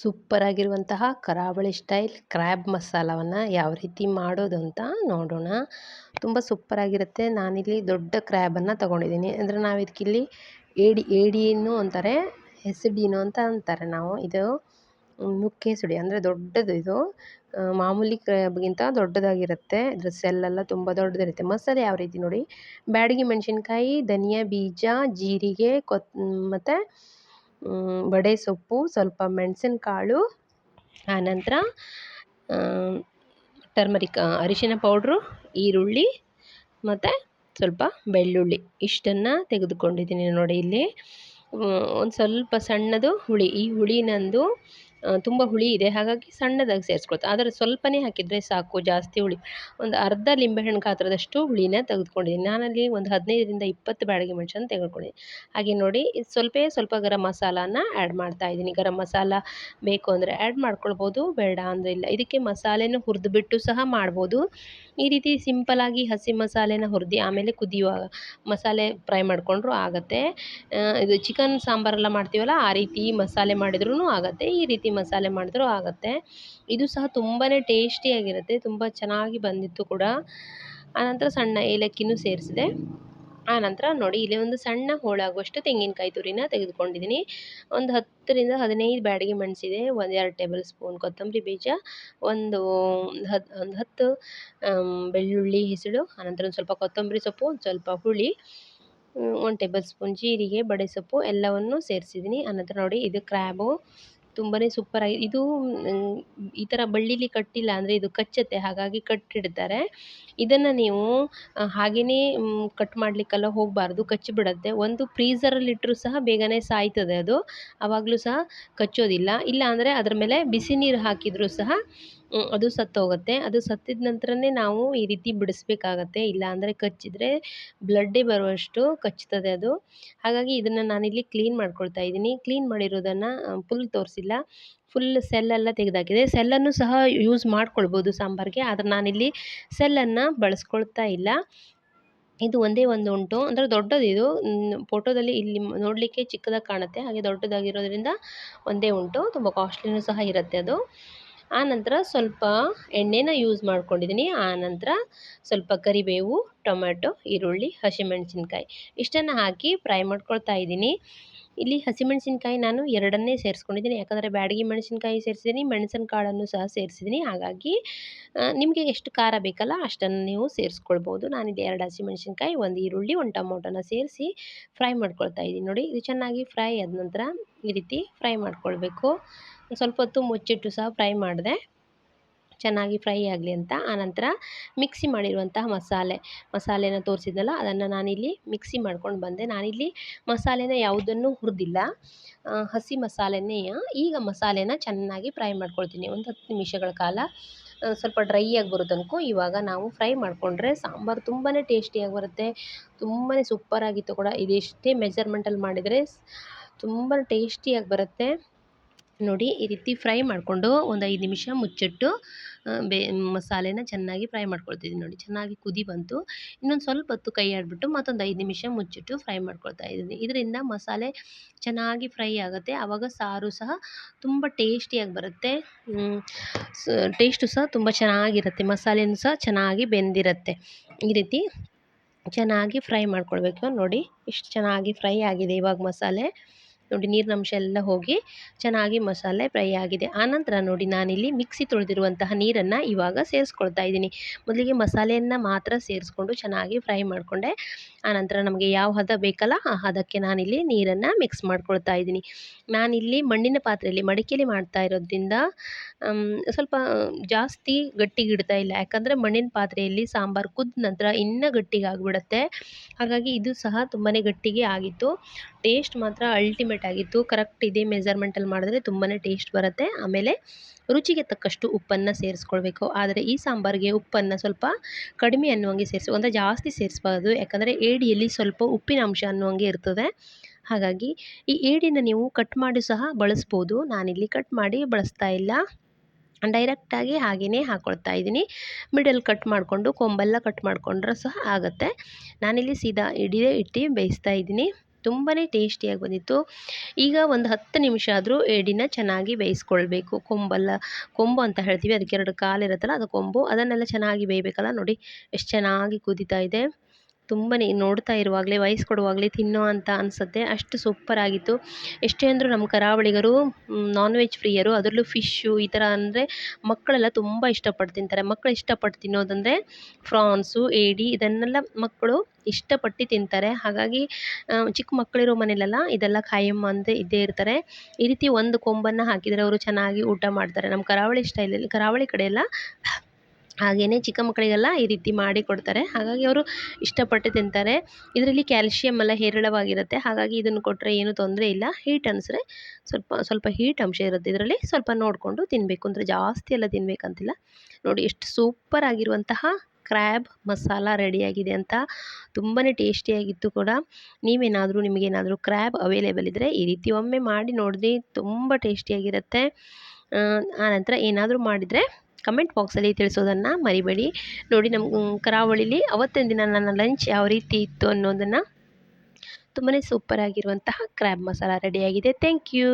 ಸೂಪರಾಗಿರುವಂತಹ ಕರಾವಳಿ style crab ಮಸಾಲವನ್ನು ಯಾವ ರೀತಿ ಮಾಡೋದು ಅಂತ ನೋಡೋಣ. ತುಂಬ ಸೂಪರಾಗಿರುತ್ತೆ. ನಾನಿಲ್ಲಿ ದೊಡ್ಡ ಕ್ರ್ಯಾಬನ್ನು ತೊಗೊಂಡಿದ್ದೀನಿ. ಅಂದರೆ ನಾವು ಇದಕ್ಕಿಲ್ಲಿ ಏಡಿ, ಏಡಿಯನ್ನು ಅಂತಾರೆ, ಹೆಸಡಿನು ಅಂತ ಅಂತಾರೆ ನಾವು. ಇದು ನುಕ್ಕೆ ಸುಡಿ, ಅಂದರೆ ದೊಡ್ಡದು ಇದು. ಮಾಮೂಲಿ ಕ್ರ್ಯಾಬ್ಗಿಂತ ದೊಡ್ಡದಾಗಿರುತ್ತೆ. ಇದ್ರ ಸೆಲ್ಲೆಲ್ಲ ತುಂಬ ದೊಡ್ಡದಿರುತ್ತೆ. ಮಸಾಲೆ ಯಾವ ರೀತಿ ನೋಡಿ? ಬ್ಯಾಡಗಿ ಮೆಣಸಿನ್ಕಾಯಿ, ಧನಿಯಾ ಬೀಜ, ಜೀರಿಗೆ, ಕೊತ್, ಮತ್ತು ಬಡೆ ಸೊಪ್ಪು, ಸ್ವಲ್ಪ ಮೆಣಸಿನಕಾಳು ಆನಂತರ ಟರ್ಮರಿಕ್ ಅರಿಶಿನ ಪೌಡ್ರು, ಈರುಳ್ಳಿ ಮತ್ತು ಸ್ವಲ್ಪ ಬೆಳ್ಳುಳ್ಳಿ. ಇಷ್ಟನ್ನು ತೆಗೆದುಕೊಂಡಿದ್ದೀನಿ ನೋಡಿ ಇಲ್ಲಿ. ಒಂದು ಸ್ವಲ್ಪ ಸಣ್ಣದು ಹುಳಿ. ಈ ಹುಳಿ ನಂದು ತುಂಬ ಹುಳಿ ಇದೆ. ಹಾಗಾಗಿ ಸಣ್ಣದಾಗಿ ಸೇರಿಸ್ಕೊಳ್ತಾ ಆದರೆ ಸ್ವಲ್ಪನೇ ಹಾಕಿದರೆ ಸಾಕು, ಜಾಸ್ತಿ ಹುಳಿ. ಒಂದು ಅರ್ಧ ಲಿಂಬೆಹಣ್ಣು ಗಾತ್ರದಷ್ಟು ಹುಳಿನ ತೆಗೆದುಕೊಂಡಿದ್ದೀನಿ. ನಾನಲ್ಲಿ ಒಂದು ಹದಿನೈದರಿಂದ ಇಪ್ಪತ್ತು ಬ್ಯಾಡಗಿ ಮೆಣಸನ್ನು ತೆಗೆದುಕೊಂಡಿದ್ದೀನಿ. ಹಾಗೆ ನೋಡಿ ಸ್ವಲ್ಪ ಸ್ವಲ್ಪ ಗರಂ ಮಸಾಲಾನ ಆ್ಯಡ್ ಮಾಡ್ತಾ ಇದ್ದೀನಿ. ಗರಂ ಮಸಾಲ ಬೇಕು ಅಂದರೆ ಆ್ಯಡ್ ಮಾಡ್ಕೊಳ್ಬೋದು, ಬೇಡ ಅಂದರೆ ಇಲ್ಲ. ಇದಕ್ಕೆ ಮಸಾಲೆನ ಹುರಿದುಬಿಟ್ಟು ಸಹ ಮಾಡ್ಬೋದು. ಈ ರೀತಿ ಸಿಂಪಲಾಗಿ ಹಸಿ ಮಸಾಲೆನ ಹುರಿದು ಆಮೇಲೆ ಕುದಿಯುವಾಗ ಮಸಾಲೆ ಫ್ರೈ ಮಾಡಿಕೊಂಡ್ರೂ ಆಗುತ್ತೆ. ಇದು ಚಿಕನ್ ಸಾಂಬಾರೆಲ್ಲ ಮಾಡ್ತೀವಲ್ಲ, ಆ ರೀತಿ ಮಸಾಲೆ ಮಾಡಿದ್ರೂ ಆಗುತ್ತೆ. ಈ ರೀತಿ ಮಸಾಲೆ ಮಾಡಿದ್ರೂ ಆಗುತ್ತೆ. ಇದು ಸಹ ತುಂಬಾ ಟೇಸ್ಟಿಯಾಗಿರುತ್ತೆ ತುಂಬ ಚೆನ್ನಾಗಿ ಬಂದಿತ್ತು ಕೂಡ. ಆನಂತರ ಸಣ್ಣ ಏಲಕ್ಕಿನೂ ಸೇರಿಸಿದೆ. ಆನಂತರ ನೋಡಿ, ಇಲ್ಲಿ ಒಂದು ಸಣ್ಣ ಹೋಳಾಗುವಷ್ಟು ತೆಂಗಿನಕಾಯಿ ತುರಿನ ತೆಗೆದುಕೊಂಡಿದ್ದೀನಿ. ಒಂದು ಹತ್ತರಿಂದ ಹದಿನೈದು ಬ್ಯಾಡಗಿ ಮೆಣಸಿದೆ, ಒಂದು ಎರಡು ಟೇಬಲ್ ಸ್ಪೂನ್ ಕೊತ್ತಂಬರಿ ಬೀಜ, ಒಂದು ಹತ್ತು ಒಂದು ಹತ್ತು ಬೆಳ್ಳುಳ್ಳಿ ಹೆಸಳು ಆನಂತರ ಒಂದು ಸ್ವಲ್ಪ ಕೊತ್ತಂಬರಿ ಸೊಪ್ಪು, ಒಂದು ಸ್ವಲ್ಪ ಹುಳಿ ಒಂದು ಟೇಬಲ್ ಸ್ಪೂನ್ ಜೀರಿಗೆ, ಬಡೆ ಸೊಪ್ಪು ಎಲ್ಲವನ್ನು ಸೇರಿಸಿದ್ದೀನಿ. ಆನಂತರ ನೋಡಿ, ಇದು ಕ್ರ್ಯಾಬು ತುಂಬಾ ಸೂಪರಾಗಿ ಇದು ಈ ಥರ ಬಳ್ಳಿಲಿ ಕಟ್ಟಿಲ್ಲ ಅಂದರೆ ಇದು ಕಚ್ಚುತ್ತೆ ಹಾಗಾಗಿ ಕಟ್ಟಿಡ್ತಾರೆ. ಇದನ್ನು ನೀವು ಹಾಗೆಯೇ ಕಟ್ ಮಾಡಲಿಕ್ಕೆಲ್ಲ ಹೋಗಬಾರ್ದು ಕಚ್ಚಿಬಿಡತ್ತೆ ಒಂದು ಫ್ರೀಝರಲ್ಲಿಟ್ಟರೂ ಸಹ ಬೇಗನೆ ಸಾಯ್ತದೆ ಅದು. ಆವಾಗಲೂ ಸಹ ಕಚ್ಚೋದಿಲ್ಲ. ಇಲ್ಲ ಅಂದರೆ ಅದ್ರ ಮೇಲೆ ಬಿಸಿ ನೀರು ಹಾಕಿದರೂ ಸಹ ಅದು ಸತ್ತೋಗುತ್ತೆ. ಅದು ಸತ್ತಿದ ನಂತರನೇ ನಾವು ಈ ರೀತಿ ಬಿಡಿಸ್ಬೇಕಾಗತ್ತೆ. ಇಲ್ಲ ಅಂದರೆ ಕಚ್ಚಿದರೆ ಬ್ಲಡ್ಡೇ ಬರುವಷ್ಟು ಕಚ್ತದೆ ಅದು. ಹಾಗಾಗಿ ಇದನ್ನು ನಾನಿಲ್ಲಿ ಕ್ಲೀನ್ ಮಾಡ್ಕೊಳ್ತಾ ಇದ್ದೀನಿ. ಕ್ಲೀನ್ ಮಾಡಿರೋದನ್ನು ಫುಲ್ ತೋರಿಸಿಲ್ಲ. ಫುಲ್ ಸೆಲ್ಲೆಲ್ಲ ತೆಗೆದಾಕಿದೆ. ಸೆಲ್ಲನ್ನು ಸಹ ಯೂಸ್ ಮಾಡ್ಕೊಳ್ಬೋದು ಸಾಂಬಾರಿಗೆ, ಆದರೆ ನಾನಿಲ್ಲಿ ಸೆಲ್ಲನ್ನು ಬಳಸ್ಕೊಳ್ತಾ ಇಲ್ಲ. ಇದು ಒಂದೇ ಒಂದು ಉಂಟು. ಅಂದರೆ ಇದು. ಫೋಟೋದಲ್ಲಿ ಇಲ್ಲಿ ನೋಡಲಿಕ್ಕೆ ಚಿಕ್ಕದಾಗಿ ಕಾಣುತ್ತೆ. ಹಾಗೆ ದೊಡ್ಡದಾಗಿರೋದ್ರಿಂದ ಒಂದೇ ಉಂಟು. ತುಂಬ ಕಾಸ್ಟ್ಲಿನೂ ಸಹ ಇರುತ್ತೆ ಅದು. ಆನಂತರ ಸ್ವಲ್ಪ ಎಣ್ಣೆನ ಯೂಸ್ ಮಾಡ್ಕೊಂಡಿದ್ದೀನಿ. ಆನಂತರ ಸ್ವಲ್ಪ ಕರಿಬೇವು ಟೊಮೆಟೊ ಈರುಳ್ಳಿ, ಹಸಿಮೆಣಸಿನ್ಕಾಯಿ. ಇಷ್ಟನ್ನು ಹಾಕಿ ಫ್ರೈ ಮಾಡ್ಕೊಳ್ತಾ ಇದ್ದೀನಿ. ಇಲ್ಲಿ ಹಸಿಮೆಣಸಿನ್ಕಾಯಿ ನಾನು ಎರಡನ್ನೇ ಸೇರಿಸ್ಕೊಂಡಿದ್ದೀನಿ. ಯಾಕಂದರೆ ಬ್ಯಾಡಗಿ ಮೆಣಸಿನಕಾಯಿ ಸೇರಿಸಿದ್ದೀನಿ, ಮೆಣಸಿನ ಕಾಳನ್ನು ಸಹ ಸೇರಿಸಿದ್ದೀನಿ. ಹಾಗಾಗಿ ನಿಮಗೆ ಎಷ್ಟು ಖಾರ ಬೇಕಲ್ಲ ಅಷ್ಟನ್ನು ನೀವು ಸೇರಿಸ್ಕೊಳ್ಬೋದು. ನಾನಿಲ್ಲಿ ಎರಡು ಹಸಿಮೆಣಸಿನ್ಕಾಯಿ, ಒಂದು ಈರುಳ್ಳಿ, ಒಂದು ಟೊಮೊಟೊನ ಸೇರಿಸಿ ಫ್ರೈ ಮಾಡ್ಕೊಳ್ತಾ ಇದ್ದೀನಿ. ನೋಡಿ, ಇದು ಚೆನ್ನಾಗಿ ಫ್ರೈ ಆದ ನಂತರ ಈ ರೀತಿ ಫ್ರೈ ಮಾಡ್ಕೊಳ್ಬೇಕು. ಸ್ವಲ್ಪ ಹೊತ್ತು ಮುಚ್ಚಿಟ್ಟು ಸಹ ಫ್ರೈ ಮಾಡಿದೆ. ಚೆನ್ನಾಗಿ ಫ್ರೈ ಆಗಲಿ ಅಂತ ಆನಂತರ ಮಿಕ್ಸಿ ಮಾಡಿರುವಂತಹ ಮಸಾಲೆ, ಮಸಾಲೆನ ತೋರಿಸಿದ್ನಲ್ಲ, ಅದನ್ನು ನಾನಿಲ್ಲಿ ಮಿಕ್ಸಿ ಮಾಡ್ಕೊಂಡು ಬಂದೆ. ನಾನಿಲ್ಲಿ ಮಸಾಲೆನ ಯಾವುದನ್ನು ಹುರಿದಿಲ್ಲ. ಹಸಿ ಮಸಾಲೆನೇ, ಈಗ ಮಸಾಲೆನ ಚೆನ್ನಾಗಿ ಫ್ರೈ ಮಾಡ್ಕೊಳ್ತೀನಿ. ಒಂದು ಹತ್ತು ನಿಮಿಷಗಳ ಕಾಲ ಸ್ವಲ್ಪ ಡ್ರೈ ಆಗಿ ಬರೋ ತನಕ ಇವಾಗ ನಾವು ಫ್ರೈ ಮಾಡಿಕೊಂಡ್ರೆ ಸಾಂಬಾರು ತುಂಬಾ ಟೇಸ್ಟಿಯಾಗಿ ಬರುತ್ತೆ. ತುಂಬಾ ಸೂಪರಾಗಿತ್ತು ಕೂಡ. ಇದೆಷ್ಟೇ ಮೆಜರ್ಮೆಂಟಲ್ಲಿ ಮಾಡಿದರೆ ತುಂಬ ಟೇಸ್ಟಿಯಾಗಿ ಬರುತ್ತೆ. ನೋಡಿ, ಈ ರೀತಿ ಫ್ರೈ ಮಾಡಿಕೊಂಡು ಒಂದು ಐದು ನಿಮಿಷ ಮುಚ್ಚಿಟ್ಟು ಬೇ, ಮಸಾಲೆನ ಚೆನ್ನಾಗಿ ಫ್ರೈ ಮಾಡ್ಕೊಳ್ತಿದ್ದೀನಿ ನೋಡಿ. ಚೆನ್ನಾಗಿ ಕುದಿ ಬಂತು. ಇನ್ನೊಂದು ಸ್ವಲ್ಪ ಹೊತ್ತು ಕೈ ಆಡಿಬಿಟ್ಟು ಮತ್ತೊಂದು ಐದು ನಿಮಿಷ ಮುಚ್ಚಿಟ್ಟು ಫ್ರೈ ಮಾಡ್ಕೊಳ್ತಾ ಇದ್ದೀನಿ. ಇದರಿಂದ ಮಸಾಲೆ ಚೆನ್ನಾಗಿ ಫ್ರೈ ಆಗುತ್ತೆ. ಆವಾಗ ಸಾರು ಸಹ ತುಂಬ ಟೇಸ್ಟಿಯಾಗಿ ಬರುತ್ತೆ. ಟೇಸ್ಟು ಸಹ ತುಂಬ ಚೆನ್ನಾಗಿರುತ್ತೆ. ಮಸಾಲೆನೂ ಸಹ ಚೆನ್ನಾಗಿ ಬೆಂದಿರುತ್ತೆ. ಈ ರೀತಿ ಚೆನ್ನಾಗಿ ಫ್ರೈ ಮಾಡ್ಕೊಳ್ಬೇಕು ನೋಡಿ. ಇಷ್ಟು ಚೆನ್ನಾಗಿ ಫ್ರೈ ಆಗಿದೆ ಇವಾಗ ಮಸಾಲೆ. ನೋಡಿ ನೀರಿನ ಅಂಶ ಎಲ್ಲ ಹೋಗಿ ಚೆನ್ನಾಗಿ ಮಸಾಲೆ ಫ್ರೈ ಆಗಿದೆ. ಆನಂತರ ನೋಡಿ ನಾನಿಲ್ಲಿ ಮಿಕ್ಸಿ ತೊಳೆದಿರುವಂತಹ ನೀರನ್ನು ಇವಾಗ ಸೇರಿಸ್ಕೊಳ್ತಾ ಇದ್ದೀನಿ. ಮೊದಲಿಗೆ ಮಸಾಲೆಯನ್ನು ಮಾತ್ರ ಸೇರಿಸ್ಕೊಂಡು ಚೆನ್ನಾಗಿ ಫ್ರೈ ಮಾಡಿಕೊಂಡೆ. ಆನಂತರ ನಮಗೆ ಯಾವ ಹದ ಬೇಕಲ್ಲ ಆ ಹದಕ್ಕೆ ನಾನಿಲ್ಲಿ ನೀರನ್ನು ಮಿಕ್ಸ್ ಮಾಡ್ಕೊಳ್ತಾ ಇದ್ದೀನಿ. ನಾನಿಲ್ಲಿ ಮಣ್ಣಿನ ಪಾತ್ರೆಯಲ್ಲಿ ಮಡಿಕೆಯಲ್ಲಿ ಮಾಡ್ತಾ ಇರೋದ್ರಿಂದ ಸ್ವಲ್ಪ ಜಾಸ್ತಿ ಗಟ್ಟಿಗಿಡ್ತಾ ಇಲ್ಲ. ಯಾಕಂದರೆ ಮಣ್ಣಿನ ಪಾತ್ರೆಯಲ್ಲಿ ಸಾಂಬಾರು ಕುದ್ದ ನಂತರ ಇನ್ನೂ ಗಟ್ಟಿಗೆ ಆಗಿಬಿಡತ್ತೆ. ಹಾಗಾಗಿ ಇದು ಸಹ ತುಂಬಾ ಗಟ್ಟಿಗೆ ಆಗಿತ್ತು. ಟೇಸ್ಟ್ ಮಾತ್ರ ಅಲ್ಟಿಮೇಟ್ ಆಗಿತ್ತು. ಕರೆಕ್ಟ್ ಇದೇ ಮೆಜರ್ಮೆಂಟಲ್ಲಿ ಮಾಡಿದ್ರೆ ತುಂಬಾ ಟೇಸ್ಟ್ ಬರುತ್ತೆ. ಆಮೇಲೆ ರುಚಿಗೆ ತಕ್ಕಷ್ಟು ಉಪ್ಪನ್ನು ಸೇರಿಸ್ಕೊಳ್ಬೇಕು. ಆದರೆ ಈ ಸಾಂಬಾರಿಗೆ ಉಪ್ಪನ್ನು ಸ್ವಲ್ಪ ಕಡಿಮೆ ಅನ್ನುವಂಗೆ ಸೇರಿಸಿ ಅಂದರೆ ಜಾಸ್ತಿ ಸೇರಿಸ್ಬಾರ್ದು. ಯಾಕಂದರೆ ಏಡಿಯಲ್ಲಿ ಸ್ವಲ್ಪ ಉಪ್ಪಿನ ಅಂಶ ಅನ್ನುವಂಗೆ ಇರ್ತದೆ. ಹಾಗಾಗಿ ಈ ಏಡಿನ ನೀವು ಕಟ್ ಮಾಡಿ ಸಹ ಬಳಸ್ಬೋದು. ನಾನಿಲ್ಲಿ ಕಟ್ ಮಾಡಿ ಬಳಸ್ತಾ ಇಲ್ಲ. ಡೈರೆಕ್ಟಾಗಿ ಹಾಗೆಯೇ ಹಾಕ್ಕೊಳ್ತಾ ಇದ್ದೀನಿ. ಮಿಡಲ್ ಕಟ್ ಮಾಡಿಕೊಂಡು, ಕೊಂಬೆಲ್ಲ ಕಟ್ ಮಾಡಿಕೊಂಡ್ರೆ ಸಹ ಆಗುತ್ತೆ. ನಾನಿಲ್ಲಿ ಸೀದಾ ಇಡೀ ಇಟ್ಟು ಬೇಯಿಸ್ತಾ ಇದ್ದೀನಿ. ತುಂಬಾ ಟೇಸ್ಟಿಯಾಗಿ ಬಂದಿತ್ತು. ಈಗ ಒಂದು ಹತ್ತು ನಿಮಿಷ ಆದರೂ ಏಡಿನ ಚೆನ್ನಾಗಿ ಬೇಯಿಸ್ಕೊಳ್ಬೇಕು. ಕೊಂಬಲ್ಲ, ಕೊಂಬು ಅಂತ ಹೇಳ್ತೀವಿ, ಅದಕ್ಕೆ ಎರಡು ಕಾಲಿರುತ್ತಲ್ಲ, ಅದು ಕೊಂಬು, ಅದನ್ನೆಲ್ಲ ಚೆನ್ನಾಗಿ ಬೇಯಬೇಕಲ್ಲ ನೋಡಿ, ಎಷ್ಟು ಚೆನ್ನಾಗಿ ಕುದೀತಾ ಇದೆ. ತುಂಬಾ ನೋಡ್ತಾ ಇರುವಾಗಲೇ ವಯಸ್ಸು ಕೊಡುವಾಗಲೇ ತಿನ್ನೋ ಅಂತ ಅನಿಸುತ್ತೆ. ಅಷ್ಟು ಸೂಪರ್ ಆಗಿತ್ತು. ಎಷ್ಟೇ ಅಂದರೂ ನಮ್ಮ ಕರಾವಳಿಗರು ನಾನ್ ವೆಜ್ ಪ್ರಿಯರು, ಅದರಲ್ಲೂ ಫಿಶ್ಶು ಈ ಥರ ಅಂದರೆ ಮಕ್ಕಳೆಲ್ಲ ತುಂಬ ಇಷ್ಟಪಟ್ಟು ತಿಂತಾರೆ. ಮಕ್ಕಳು ಇಷ್ಟಪಟ್ಟು ತಿನ್ನೋದಂದರೆ ಫ್ರಾನ್ಸು ಏಡಿ ಇದನ್ನೆಲ್ಲ ಮಕ್ಕಳು ಇಷ್ಟಪಟ್ಟು ತಿಂತಾರೆ. ಹಾಗಾಗಿ ಚಿಕ್ಕ ಮಕ್ಕಳಿರೋ ಮನೇಲೆಲ್ಲ ಇದೆಲ್ಲ ಖಾಯಂ ಅಂತ ಇದ್ದೇ ಇರ್ತಾರೆ. ಈ ರೀತಿ ಒಂದು ಕೊಂಬನ್ನು ಹಾಕಿದರೆ ಅವರು ಚೆನ್ನಾಗಿ ಊಟ ಮಾಡ್ತಾರೆ. ನಮ್ಮ ಕರಾವಳಿ ಸ್ಟೈಲಲ್ಲಿ ಕರಾವಳಿ ಕಡೆ ಎಲ್ಲ ಹಾಗೆಯೇ ಚಿಕ್ಕ ಮಕ್ಕಳಿಗೆಲ್ಲ ಈ ರೀತಿ ಮಾಡಿ ಕೊಡ್ತಾರೆ. ಹಾಗಾಗಿ ಅವರು ಇಷ್ಟಪಟ್ಟು ತಿಂತಾರೆ. ಇದರಲ್ಲಿ ಕ್ಯಾಲ್ಶಿಯಮ್ ಎಲ್ಲ ಹೇರಳವಾಗಿರುತ್ತೆ. ಹಾಗಾಗಿ ಇದನ್ನು ಕೊಟ್ಟರೆ ಏನೂ ತೊಂದರೆ ಇಲ್ಲ. ಹೀಟ್ ಅನಿಸಿದ್ರೆ ಸ್ವಲ್ಪ ಸ್ವಲ್ಪ ಹೀಟ್ ಅಂಶ ಇರುತ್ತೆ. ಇದರಲ್ಲಿ ಸ್ವಲ್ಪ ನೋಡಿಕೊಂಡು ತಿನ್ನಬೇಕು ಅಂದರೆ ಜಾಸ್ತಿ ಎಲ್ಲ ತಿನ್ನಬೇಕಂತಿಲ್ಲ ನೋಡಿ ಎಷ್ಟು ಸೂಪರ್ ಆಗಿರುವಂತಹ ಕ್ರ್ಯಾಬ್ ಮಸಾಲ ರೆಡಿಯಾಗಿದೆ ಅಂತ ತುಂಬಾ ಟೇಸ್ಟಿಯಾಗಿತ್ತು ಕೂಡ. ನೀವೇನಾದರೂ, ನಿಮಗೇನಾದರೂ ಕ್ರ್ಯಾಬ್ ಅವೈಲೇಬಲ್ ಇದ್ದರೆ ಈ ರೀತಿ ಒಮ್ಮೆ ಮಾಡಿ ನೋಡಿದ್ರೆ ತುಂಬ ಟೇಸ್ಟಿಯಾಗಿರುತ್ತೆ ಆನಂತರ ಏನಾದರೂ ಮಾಡಿದರೆ ಕಮೆಂಟ್ ಬಾಕ್ಸಲ್ಲಿ ತಿಳಿಸೋದನ್ನು ಮರಿಬೇಡಿ. ನೋಡಿ ನಮ್ಮ ಕರಾವಳಿಲಿ ಅವತ್ತಿನ ದಿನ ನನ್ನ ಲಂಚ್ ಯಾವ ರೀತಿ ಇತ್ತು ಅನ್ನೋದನ್ನು ತುಂಬಾ ಸೂಪರಾಗಿರುವಂತಹ ಕ್ರ್ಯಾಬ್ ಮಸಾಲ ರೆಡಿಯಾಗಿದೆ ಥ್ಯಾಂಕ್ ಯು